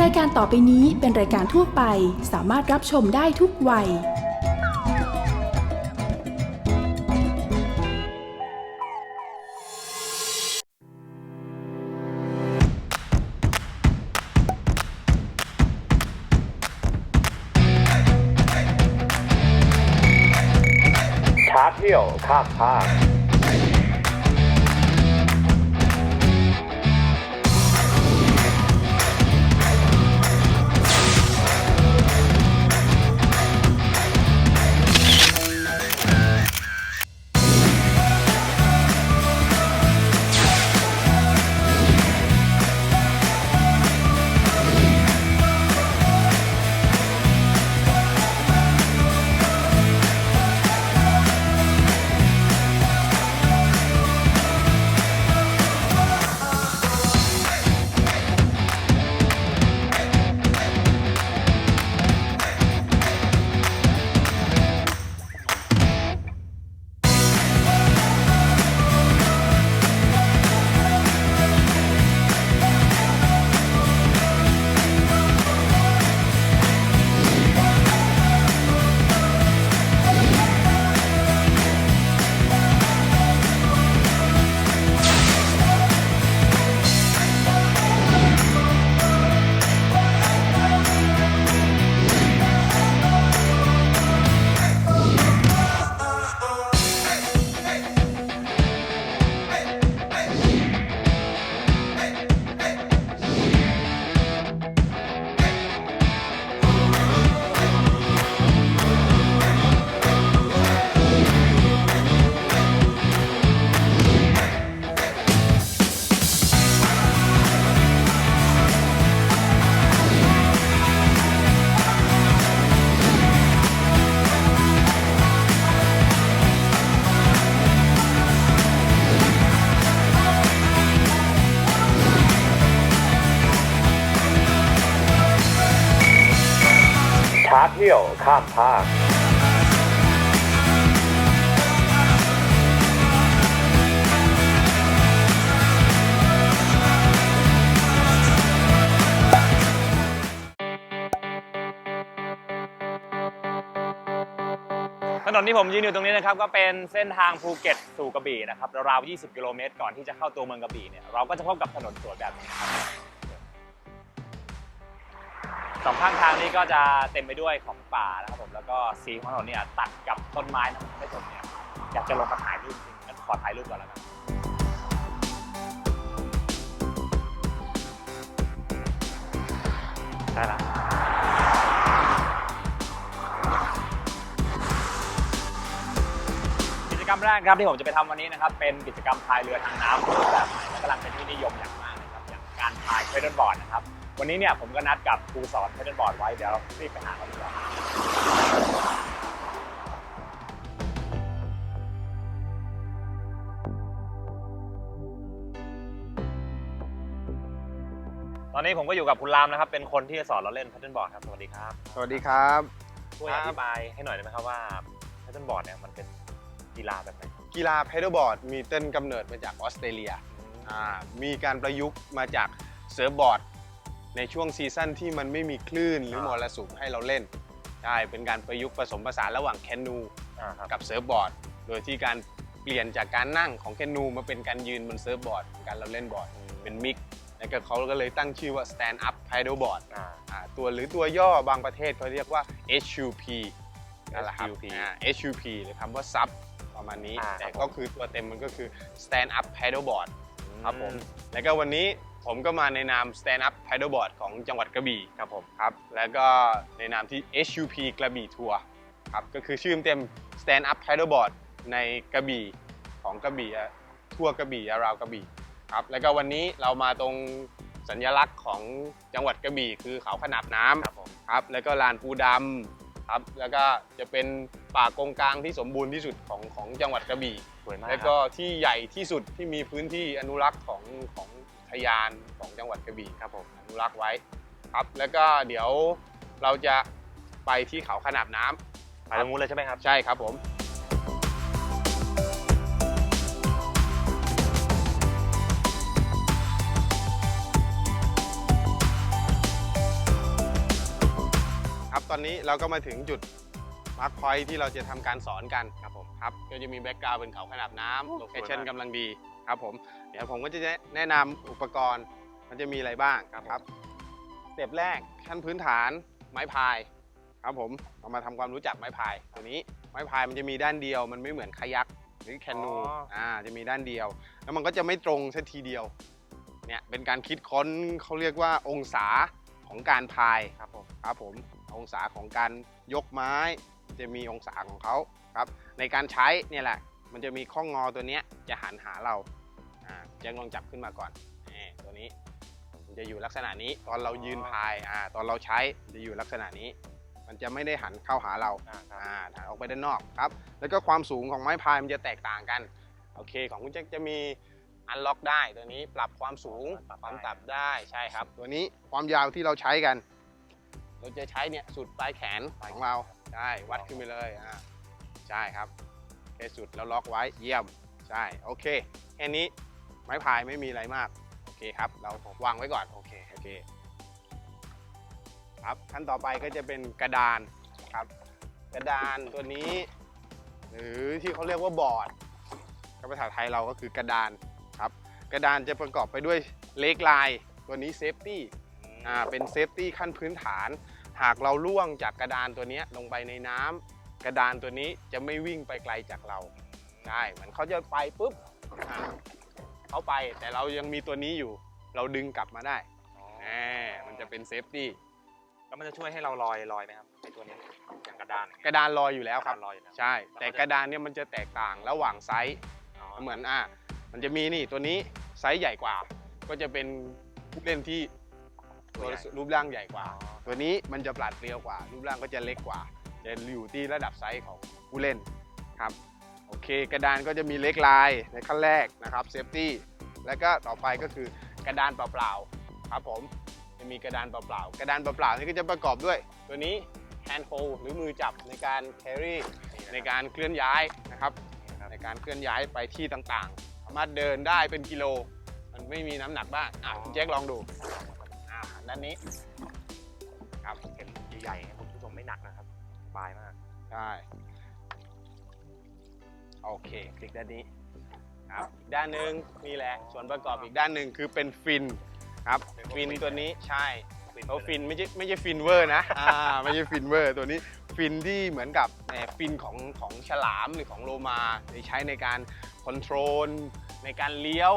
รายการต่อไปนี้เป็นรายการทั่วไปสามารถรับชมได้ทุกวัยท้าเที่ยวข้ามภาค นนที่ผมยืนอยู่ตรงนี้นะครับก็เป็นเส้นทางภูเก็ตสู่กระบี่นะครับราวๆ20 กิโลเมตรก่อนที่จะเข้าตัวเมืองกระบี่เนี่ยเราก็จะพบกับถนนสวนแบบนี้ครับสองข้างทางนี้ก็จะเต็มไปด้วยของป่านะครับผมแล้วก็สีของถนนเนี่ยตัดกับต้นไม้นะให้ผมเนี่ยอยากจะลงมาถ่ายรูปจริงงั้นขอถ่ายรูปก่อนแล้วกันได้ละ จกรรมแรกครับที่ผมจะไปทำวันนี้นะครับเป็นกิจกรรมพายเรือทางน้ำรูปแบบใหม่และกำลังเป็นที่นิยมอย่างมากนะครับอย่างการพายเพดเดิลบอร์ดนะครับวันนี้เนี่ยผมก็นัดกับครูสอนเพดเดิลบอร์ดไว้เดี๋ยวเรารีบไปหาเขาดีกว่าตอนนี้ผมก็อยู่กับคุณรามนะครับ เป็นคนที่จะสอนเราเล่นเพดเดิลบอร์ดครับ สวัสดีครับ สวัสดีครับช่วยอธิบายให้หน่อยได้ไหมครับว่าเพดเดิลบอร์ดเนี่ยมันเป็น กีฬาแบบไหนครับกีฬาเพด a บอร์ดมีต้นกำเนิดมาจากออสเตรเลียอ่ามีการประยุกต์มาจากเซิร์ฟบอร์ดในช่วงซีซั่นที่มันไม่มีคลื่นหรือมรสุมให้เราเล่นใช่เป็นการประยุกต์ผสมผสานระหว่างแคนูอ่าครับกับเซิร์ฟบอร์ดโดยที่การเปลี่ยนจากการนั่งของแคนูมาเป็นการยืนบนเซิร์ฟบอร์ดการเราเล่นบอร์ด เป็นมิกแล้วก็เขาก็เลยตั้งชื่อว่า stand up paddle board อ่า อ่าตัวหรือตัวย่อบางประเทศเขาเรียกว่า HUP นั่นแหละครับ HUP อ่า HUP หรือคำว่า sub ประมาณนี้ อ่าแต่ครับผมก็คือตัวเต็มมันก็คือ stand up paddle board ครับผมอืแล้วก็วันนี้ผมก็มาในนาม stand up paddle board ของจังหวัดกระบี่ครับผมครับ แล้วก็ในนามที่ HUP กระบี่ทัวร์ครับ ก็คือชื่อเต็ม stand up paddle board ในกระบี่ของกระบี่อะทั่วกระบี่อาราวกระบี่ครับ แล้วก็วันนี้เรามาตรงสัญลักษณ์ของจังหวัดกระบี่คือเขาขนาบน้ำ ครับผม ครับแล้วก็ลานปูดำ ครับ แล้วก็จะเป็นป่ากงกลางที่สมบูรณ์ที่สุดของของจังหวัดกระบี่ สวยมากแล้วก็ที่ใหญ่ที่สุดที่มีพื้นที่อนุรักษ์ของของอุทยานของจังหวัดกระบี่ครับผมอนุรักษ์ไว้ครับ แล้วก็เดี๋ยวเราจะไปที่เขาขนาบน้ำไปตรงนู้นเลยใช่ไหมครับใช่ครับผม ตอนนี้เราก็มาถึงจุดมาร์คพอยที่เราจะทำการสอนกันครับผมครับก็จะมีแบ็กกราวด์เป็นเขาขนาบน้ำโลเคชั่นกำลังดีครับผมเดี๋ยวผมก็จะแนะนำอุปกรณ์มันจะมีอะไรบ้างครับสเต็ปแรกขั้นพื้นฐานไม้พายครับผมเรามาทำความรู้จักไม้พายตัวนี้ไม้พายมันจะมีด้านเดียว มันไม่เหมือนคายักหรือแคนูอ่าจะมีด้านเดียว แล้วมันก็จะไม่ตรงสักทีเดียวเนี่ยเป็นการคิดค้นเขาเรียกว่าองศาของการพายครับผมครับผม องศาของการยกไม้ จะมีองศาของเขาครับ ในการใช้เนี่ยแหละ มันจะมีข้องงอตัวเนี้ยจะหันหาเราอ่าแจ็คลองจับขึ้นมาก่อนนี่ตัวนี้มันจะอยู่ลักษณะนี้ตอนเรายืนพายอ่าตอนเราใช้มันจะอยู่ลักษณะนี้ มันจะไม่ได้หันเข้าหาเราอ่าครับอ่าหันออกไปด้านนอกครับ แล้วก็ความสูงของไม้พายมันจะแตกต่างกันโอเคของคุณแจ็คจะมีอันล็อกได้ตัวนี้ปรับความสูงปรับความได้ต่ำได้ใช่ครับ ตัวนี้ความยาวที่เราใช้กัน เราจะใช้เนี่ยสุดปลายแขนของเราใช่วัดขึ้นไปเลยอ่าใช่ครับแค่สุดแล้วล็อกไว้เยี่ยมใช่โอเคแค่นี้ไม้พายไม่มีอะไรมากโอเคครับ เราวางไว้ก่อนโอเคโอเคครับขั้นต่อไปก็จะเป็นกระดานครับ กระดานตัวนี้ หรือที่เขาเรียกว่าบอร์ดก็ภาษาไทยเราก็คือกระดานครับ กระดานจะประกอบไปด้วยเลกไลน์ตัวนี้เซฟตี้อ่าเป็นเซฟตี้ขั้นพื้นฐาน หากเราล่วงจากกระดานตัวนี้ลงไปในน้ำกระดานตัวนี้จะไม่วิ่งไปไกลจากเราใช่เหมือนเขาจะไปปุ๊บเขาไปแต่เรายังมีตัวนี้อยู่ เราดึงกลับมาได้แหมมันจะเป็นเซฟตี้แล้วมันจะช่วยให้เราลอยลอยไหมครับไอตัวนี้อย่างกระดานกระดานลอยอยู่แล้วครับลอยอยู่แล้วใช่ แต่กระดานเนี่ยมันจะแตกต่างระหว่างไซส์เหมือนอะมันจะมีนี่ตัวนี้ไซส์ใหญ่กว่า ก็จะเป็นผู้เล่นที่ตัวรูปร่างใหญ่กว่า ตัวนี้มันจะปราดเปรียวกว่า รูปร่างก็จะเล็กกว่าจะอยู่ที่ระดับไซส์ของผู้เล่นครับโอเค กระดานก็จะมีเล็กลายในขั้นแรกนะครับเซฟตี้แล้วก็ต่อไปก็คือกระดานเปล่าๆครับผมจะมีกระดานเปล่าๆกระดานเปล่าๆนี่ก็จะประกอบด้วย ตัวนี้ hand hold หรือมือจับในการ carry ในการเคลื่อนย้ายนะครับ ในการเคลื่อนย้ายไปที่ต่างๆ สามารถเดินได้เป็นกิโล มันไม่มีน้ำหนักบ้างอะคุณแจ็คลองดูอ่าด้านนี้ ครับเห็นใหญ่ๆให้คุณผู้ชมไม่หนักนะครับสบายมากใช่โอเคคลิกด้านนี้ครับอีกด้านหนึ่งนี่แหละส่วนประกอบอีกด้านหนึ่งคือเป็นฟินครับเป็นพวกฟินฟินตัวนี้ใช่ฟินเขาฟินไม่ใช่ไม่ใช่ฟินเวอร์นะอ่าไม่ใช่ฟินเวอร์ตัวนี้ฟินที่เหมือนกับแหมฟินของของฉลามหรือของโลมาใช้ในการคอนโทรลในการเลี้ยว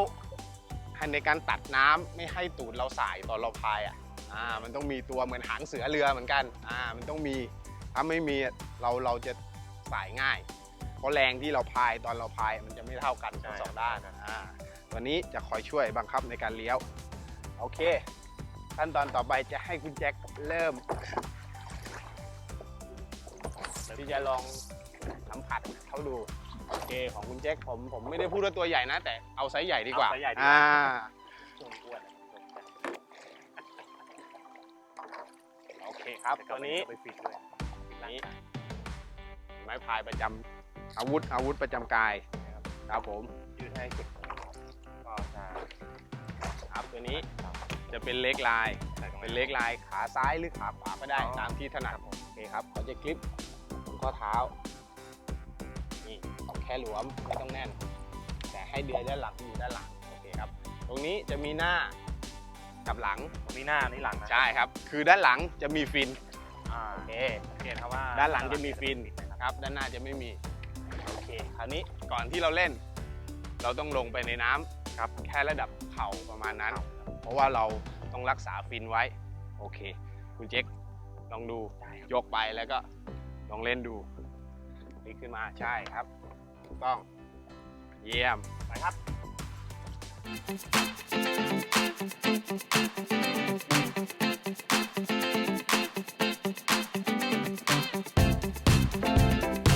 ให้ในการตัดน้ำไม่ให้ตูดเราสายตอนเราพายอะ อ่ามันต้องมีตัวเหมือนหางเสือเรือเหมือนกันอ่ามันต้องมีถ้าไม่มีเราเราจะสายง่าย เพราะแรงที่เราพายตอนเราพายมันจะไม่เท่ากันทั้งสองด้านอ่าตัวนี้จะคอยช่วยบังคับในการเลี้ยวโอเคขั้นตอนต่อไปจะให้คุณแจ็คเริ่มที่จะลองสัมผัสเขาดูโอเคของคุณแจ็คผมผมไม่ได้พูดว่าตัวใหญ่นะ แต่เอาไซส์ใหญ่ดีกว่าเอาไซส์ใหญ่ดีกว่า อ่า นโอเคครับตัวนี้ไปฟิตด้วยนี้ไม้พายประจำอาวุธอาวุธประจำกายครับผมยืดให้สุดก็จะครับตัวนี้จะเป็นเล็กลายใส่ตรงเป็นเล็กลายขาซ้ายหรือขาขวาก็ได้อ๋อตามที่ถนัดโอเคครับเขาจะคลิปตรงข้อเท้านี่เอาแค่หลวมไม่ต้องแน่น แต่ให้เดือยด้านหลังอยู่ด้านหลังโอเคครับ ตรงนี้จะมีหน้า กับหลังตรงนี้หน้านี่หลังนะใช่ครับ คือด้านหลังจะมีฟินอ่าโอเคโอเคนะครับว่าด้านหลังจะมีฟินครับด้านหน้าจะไม่มีโอเคคราวนี้ก่อนที่เราเล่น เราต้องลงไปในน้ำครับแค่ระดับเข่าประมาณนั้น เพราะว่าเราต้องรักษาฟินไว้โอเค คุณเจ๊กลองดูยกไปแล้วก็ลองเล่นดูพลิกขึ้นมาใช่ครับถูกต้องเยี่ยมไปครับ Thank you.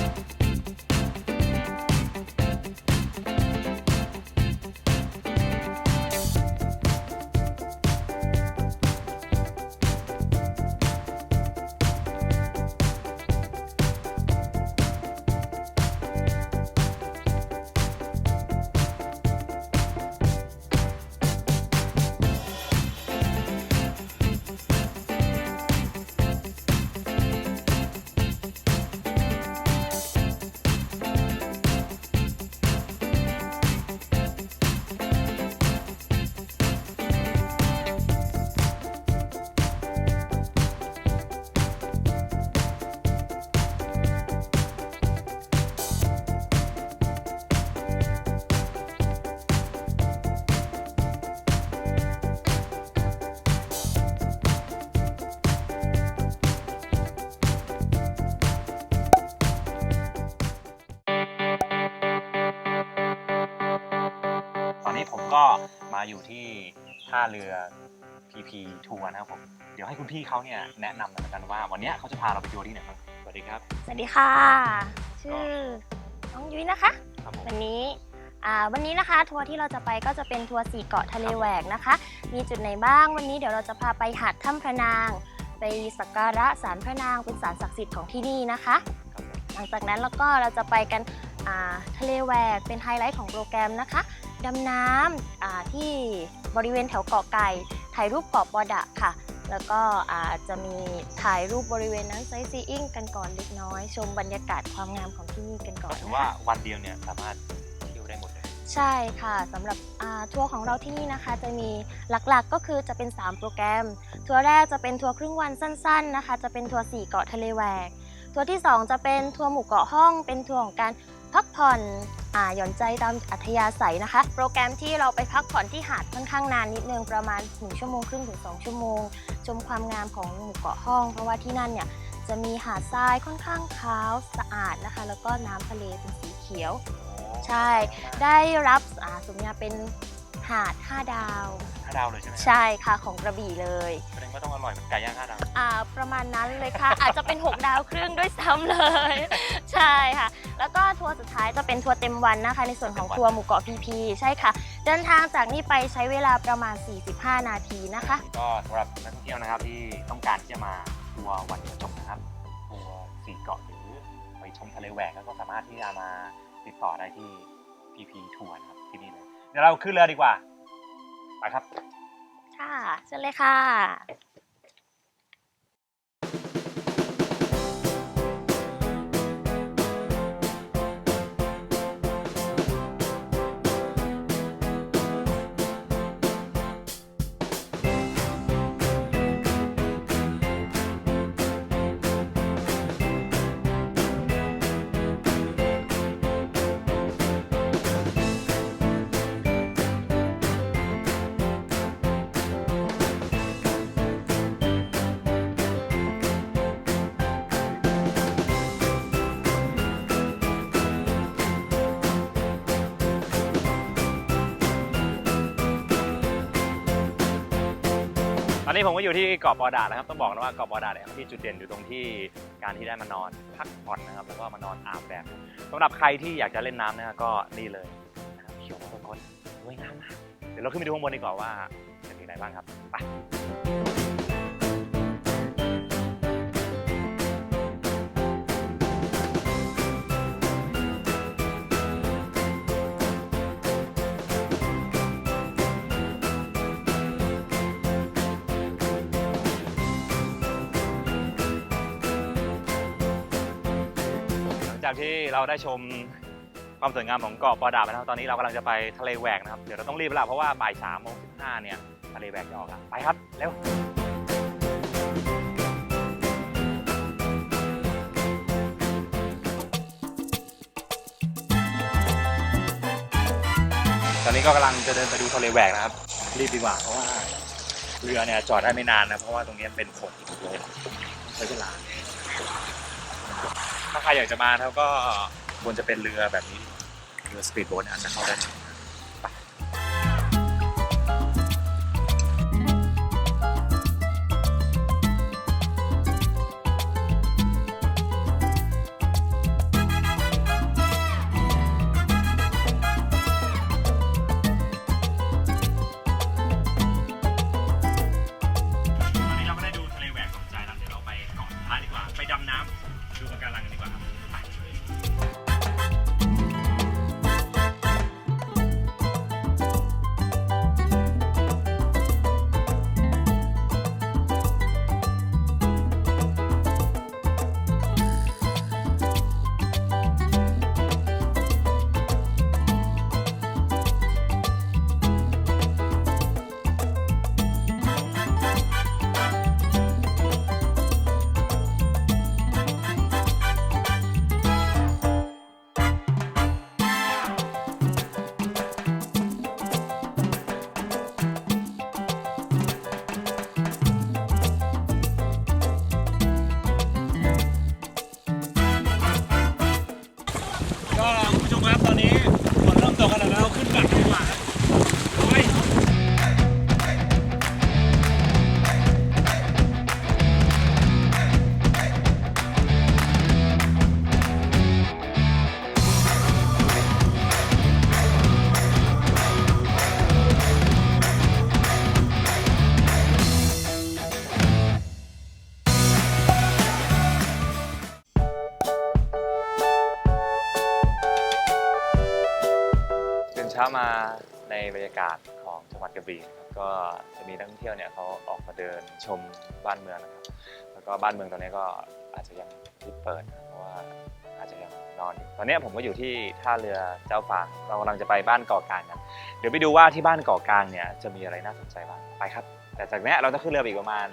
ท่าเรือ PP ทัวร์นะครับผม เดี๋ยวให้คุณพี่เขาเนี่ยแนะนำหน่อยละกันว่า วันเนี้ยเขาจะพาเราไปทัวร์ที่ไหนบ้างสวัสดีครับ สวัสดีค่ะ ชื่อน้องยุ้ยนะคะ ครับผม วันนี้อ่าวันนี้นะคะทัวร์ที่เราจะไปก็จะเป็นทัวร์สี่เกาะทะเลแหวกนะคะ มีจุดไหนบ้างวันนี้เดี๋ยวเราจะพาไปหาดถ้ำพระนาง ไปสักการะศาลพระนางเป็นศาลศักดิ์สิทธิ์ของที่นี่นะคะ ครับผม หลังจากนั้นแล้วก็เราจะไปกันอ่าทะเลแหวกเป็นไฮไลท์ของโปรแกรมนะคะ ดำน้ำอ่าที่บริเวณแถวเกาะไก่ถ่ายรูปเกาะปอดะค่ะ แล้วก็อาจจะมีถ่ายรูปบริเวณนั้นไซซีอิ้งกันก่อนเล็กน้อย ชมบรรยากาศความงามของที่นี่กันก่อนถือนะว่าคะวันเดียวเนี่ยสามารถเที่ยวได้หมดเลยใช่ค่ะสำหรับอ่าทัวร์ของเราที่นี่นะคะ จะมีหลักๆก็คือจะเป็น 3 โปรแกรม ทัวร์แรกจะเป็นทัวร์ครึ่งวันสั้น ๆนะคะ จะเป็นทัวร์4เกาะทะเลแหวกทัวร์ที่ 2 จะเป็นทัวร์หมู่เกาะห้อง เป็นทัวร์ของการ พักผ่อนอ่าหย่อนใจตามอัธยาศัยนะคะ โปรแกรมที่เราไปพักผ่อนที่หาดค่อนข้างนานนิดนึงประมาณ1ชั่วโมงครึ่งถึง2ชั่วโมง ชมความงามของหมู่เกาะห้อง เพราะว่าที่นั่นเนี่ยจะมีหาดทรายค่อนข้างขาวสะอาดนะคะ แล้วก็น้ำทะเลเป็นสีเขียว ใช่ ได้รับอ่าสมญาเป็น หาด5ดาว ห้าดาวเลยใช่ไหมครับใช่ค่ะของกระบี่เลยแสดงว่าต้องอร่อยเหมือนไก่ย่างห้าดาว อ่าประมาณนั้นเลยค่ะ อาจจะเป็น 6 ดาวครึ่งด้วยซ้ำเลย ใช่ค่ะ แล้วก็ทัวร์สุดท้ายจะเป็นทัวร์เต็มวันนะคะ ในส่วนของทัวร์หมู่เกาะพีพีใช่ค่ะ เดินทางจากนี่ไปใช้เวลาประมาณ 45 นาทีนะคะ ก็สำหรับนักท่องเที่ยวนะครับที่ต้องการที่จะมาทัวร์วันเดียวจบนะครับทัวร์สี่เกาะหรือไปชมทะเลแหวกก็สามารถที่จะมาติดต่อได้ที่ PP ทัวร์นะครับที่นี่ เดี๋ยวเราขึ้นเรือดีกว่า ไปครับ ค่ะเชิญเลยค่ะ นนี้ผมก็อยู่ที่เกาะปอดานะครับต้องบอกนะว่าเกาะปอดาเนี่ยมีจุดเด่นอยู่ตรงที่การที่ได้มานอนพักผ่อนนะครับแล้วก็มานอนอาบแดดสำหรับใครที่อยากจะเล่นน้ำนะก็นี่เลยนะครับเขียวมากทุกคนสวยงามมากเดี๋ยวเราขึ้นไปดูข้างบนดีกว่าว่าจะมีอะไรบ้างครับไป จากที่เราได้ชมความสวยงามของเกาะปอดาไปแล้วตอนนี้เรากำลังจะไปทะเลแหวกนะครับ เดี๋ยวเราต้องรีบแล้วเพราะว่าบ่ายสามโมงสิบห้าเนี่ยทะเลแหวกจะออกแล้วไปครับ เร็วตอนนี้ก็กำลังจะเดินไปดูทะเลแหวกนะครับ รีบดีกว่าเพราะว่าเรือเนี่ยจอดได้ไม่นานนะเพราะว่าตรงนี้เป็นฝนเลยใช้เวลา ถ้าใครอยากจะมาเขาก็ควรจะเป็นเรือแบบนี้เรือสปีดโบ๊ทอาจจะเข้าได้ กระบี่นะครับก็จะมีนักท่องเที่ยวเนี่ยเขาออกมาเดินชมบ้านเมืองนะครับ แล้วก็บ้านเมืองตอนนี้ก็อาจจะยังไม่เปิดนะเพราะว่าอาจจะยังนอนอยู่ตอนนี้ผมก็อยู่ที่ท่าเรือเจ้าฟ้าเรากำลังจะไปบ้านเกาะกลางกันเดี๋ยวไปดูว่าที่บ้านเกาะกลางเนี่ยจะมีอะไรน่าสนใจบ้างไปครับ แต่จากเนี้ยเราจะขึ้นเรือไปอีกประมาณ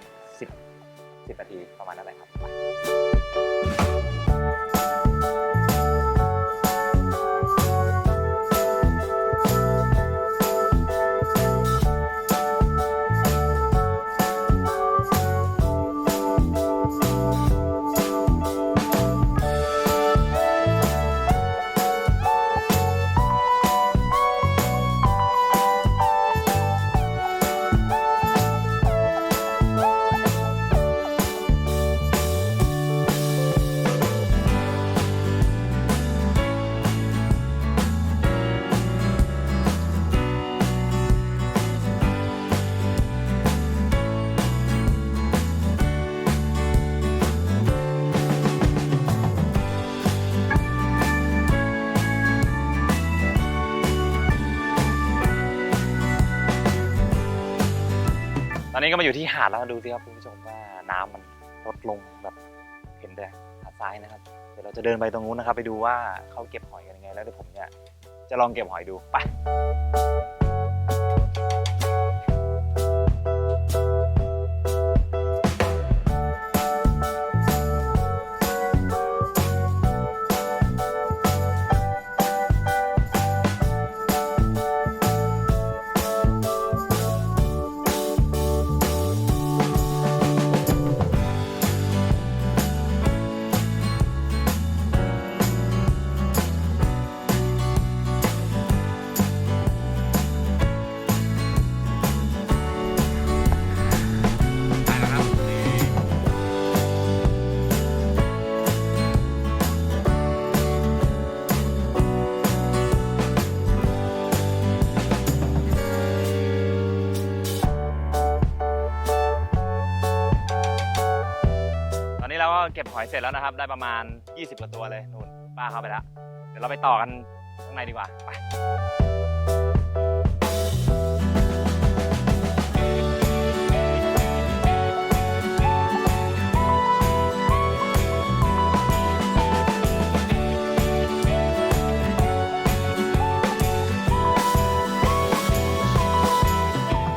10 10นาทีประมาณนั้นแหละครับ นนี้ก็มาอยู่ที่หาดแล้วดูสิครับคุณผู้ชมว่าน้ำมันลดลงแบบเห็นแต่หาดทรายนะครับ เดี๋ยวเราจะเดินไปตรงนู้นนะครับ ไปดูว่าเขาเก็บหอยกันยังไง แล้วเดี๋ยวผมเนี่ยจะลองเก็บหอยดูไป เก็บหอยเสร็จแล้วนะครับ ได้ประมาณ 20กว่าตัวเลยนู่นป้าเข้าไปแล้ว เดี๋ยวเราไปต่อกันข้างในดีกว่าไป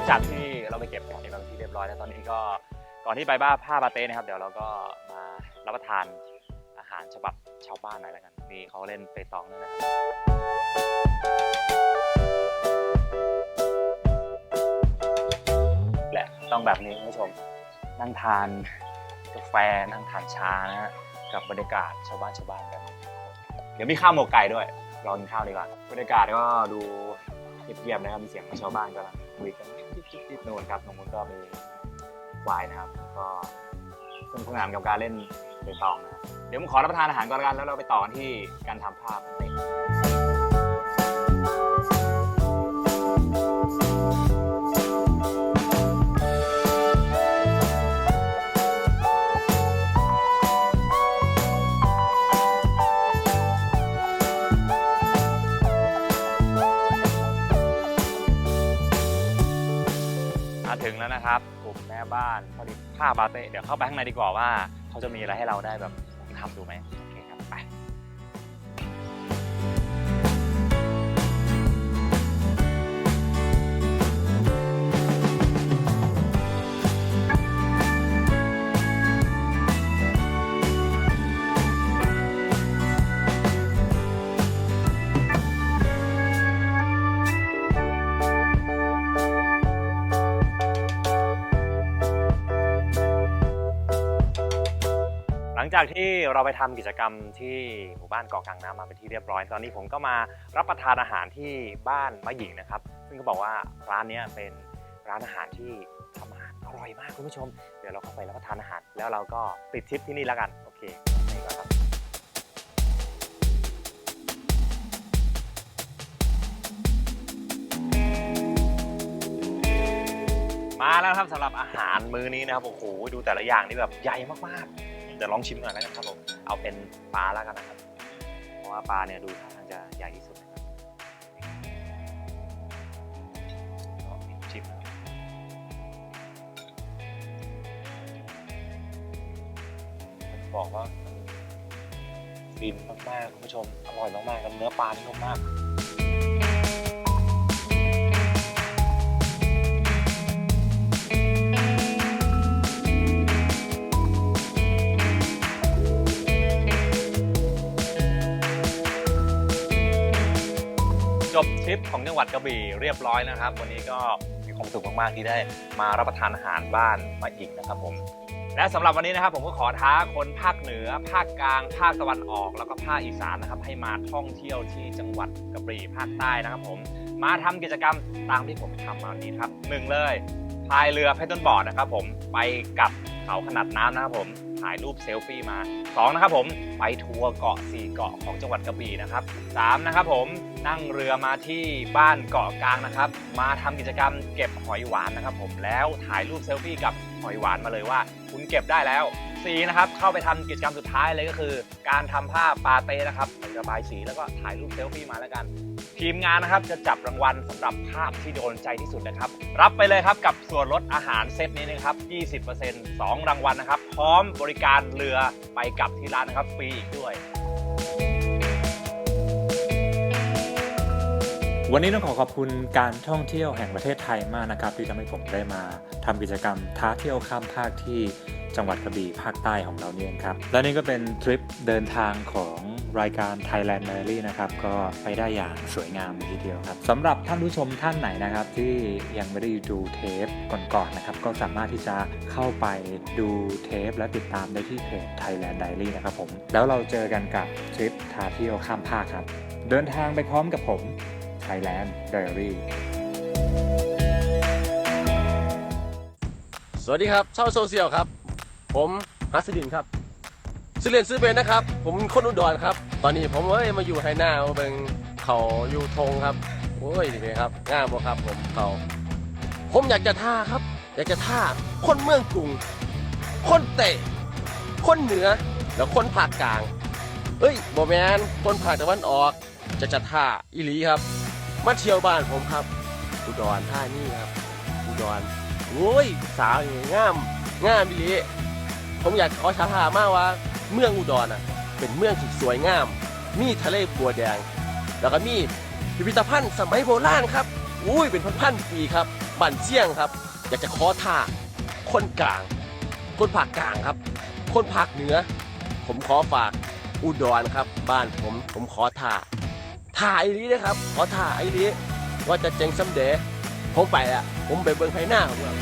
จากที่เราไปเก็บหอยมาเป็นที่เรียบร้อยแล้วตอนนี้ก็ก่อนที่ไปบ้าผ้าบาเต้นะครับ เดี๋ยวเราก็ รับประทานอาหารฉบับชาวบ้านหน่อยแล้วกันนี่เขาเล่นเปตองด้วยนะครับแหละต้องแบบนี้คุณผู้ชมนั่งทานกาแฟนั่งทานชานะฮะกับบรรยากาศชาวบ้านชาวบ้านแบบนี้เดี๋ยวมีข้าวหมกไก่ด้วยรอกินข้าวดีกว่าบรรยากาศก็ดูเงียบๆนะครับมีเสียงของชาวบ้านกำลังคุยกันจิ๊บๆๆโน่นครับตรงนู้นก็มีควายนะครับ ก็สนุกสนานกับการเล่น เปตองนะเดี๋ยวผมขอรับประทานอาหารก่อนละกันแล้วเราไปต่อกันที่การทำภาพมาถึงแล้วนะครับ กลุ่มแม่บ้านผลิตผ้าบาเต้เดี๋ยวเข้าไปข้างในดีกว่าว่า เขาจะมีอะไรให้เราได้แบบทำดูไหม งจากที่เราไปทำกิจกรรมที่หมู่บ้านเกาะกลางน้ำมาเป็นที่เรียบร้อย ตอนนี้ผมก็มารับประทานอาหารที่บ้านมะหญิงนะครับ ซึ่งก็บอกว่าร้านนี้เป็นร้านอาหารที่ทำอาหารอร่อยมากคุณผู้ชม เดี๋ยวเราเข้าไปรับประทานอาหาร แล้วเราก็ติดทริปที่นี่แล้วกัน โอเคไปก่อนครับมาแล้วครับสำหรับอาหารมื้อนี้นะครับโอ้โหดูแต่ละอย่างนี่แบบใหญ่มากๆ เดี๋ยวลองชิมหน่อยแล้วกันครับผม เอาเป็นปลาแล้วกันนะครับ เพราะว่าปลาเนี่ยดูท่าทางจะใหญ่ที่สุดนะครับลองชิมับบอกว่าฟินมากๆคุณผู้ชม อร่อยมากๆกับเนื้อปลาที่นุ่มมาก จบทริปของจังหวัดกระบี่เรียบร้อยนะครับ วันนี้ก็มีความสุขมากๆที่ได้มารับประทานอาหารบ้านมาอีกนะครับผมและสำหรับวันนี้นะครับผมก็ขอท้าคนภาคเหนือ ภาคกลาง ภาคตะวันออก แล้วก็ภาคอีสานนะครับให้มาท่องเที่ยวที่จังหวัดกระบี่ภาคใต้นะครับผมมาทำกิจกรรมตามที่ผมทำมาวันนี้ครับหนึ่งเลยพายเรือแพทเทิร์นบอร์ดนะครับผมไปกับ เขาขนาดน้ำนะครับผมถ่ายรูปเซลฟี่มาสองนะครับผมไปทัวร์เกาะสี่เกาะของจังหวัดกระบี่นะครับสามนะครับผมนั่งเรือมาที่บ้านเกาะกลางนะครับ มาทำกิจกรรมเก็บหอยหวานนะครับผมแล้วถ่ายรูปเซลฟี่กับ อยหวานมาเลยว่า คุณเก็บได้แล้ว สีนะครับเข้าไปทำกิจกรรมสุดท้ายเลยก็คือ การทำผ้าปาเต้นะครับระบายสีแล้วก็ถ่ายรูปเซลฟี่มาแล้วกัน ทีมงานนะครับจะจับรางวัลสำหรับภาพที่โดนใจที่สุดนะครับ รับไปเลยครับกับส่วนลดอาหารเซตนี้นะครับ 20% 2 รางวัลนะครับ พร้อมบริการเรือไปกลับที่ร้านนะครับฟรีอีกด้วย วันนี้ต้องขอขอบคุณการท่องเที่ยวแห่งประเทศไทยมากนะครับ ที่ทำให้ผมได้มาทำกิจกรรมท้าเที่ยวข้ามภาคที่จังหวัดกระบี่ภาคใต้ของเราเนี่ยครับ และนี่ก็เป็นทริปเดินทางของรายการ Thailand m a r y นะครับ ก็ไปได้อย่างสวยงามเลยทีเดียวครับสำหรับท่านผู้ชมท่านไหนนะครับ ที่ยังไม่ได้ดูเทปก่อนๆนะครับ ก็สามารถที่จะเข้าไปดูเทปและติดตามได้ที่เพจ Thailand Diary นะครับผม แล้วเราเจอกันกับทริปท้าเที่ยวข้ามภาคครับ เดินทางไปพร้อมกับผม Thailand Diary สวัสดีครับชาวโซเชียลครับ ผมฮัสดินครับซื้อเรียนซื้อเป็นนะครับ ผมคนอุดรครับ ตอนนี้ผมเอ้ยมาอยู่ไทยนามาเป็นเขาอยู่ทงครับโอ้ยดีเลยครับง่ามบ่ครับผมเขาผมอยากจะท่าครับ อยากจะท่าคนเมืองกรุง คนเตะ คนเหนือแล้วคนภาคกลางเอ้ยบอแมนคนภาคตะวันออกจะจะท่าอีหลีครับ มาเที่ยวบ้านผมครับ อุดรท่านี่ครับ อุดรโอ้ยสาวนี่งามงามดีผมอยากขอท้าทามากว่า เมืองอุดรอะ เป็นเมืองที่สวยงาม มีทะเลบัวแดง แล้วก็มีพิพิธภัณฑ์สมัยโบราณครับอุ้ยเป็นพันๆปีครับบั่นเสี่ยงครับ อยากจะขอท่าคนกลาง คนภาคกลางครับ คนภาคเหนือ ผมขอฝากอุดรครับ บ้านผมผมขอท่า ถ่าไอ้นี้นะครับ ขอถ่าไอ้นี้ว่าจะเจ๋งสำเดผมไปอะผมไปเบิ่งไฟหน้าของเรา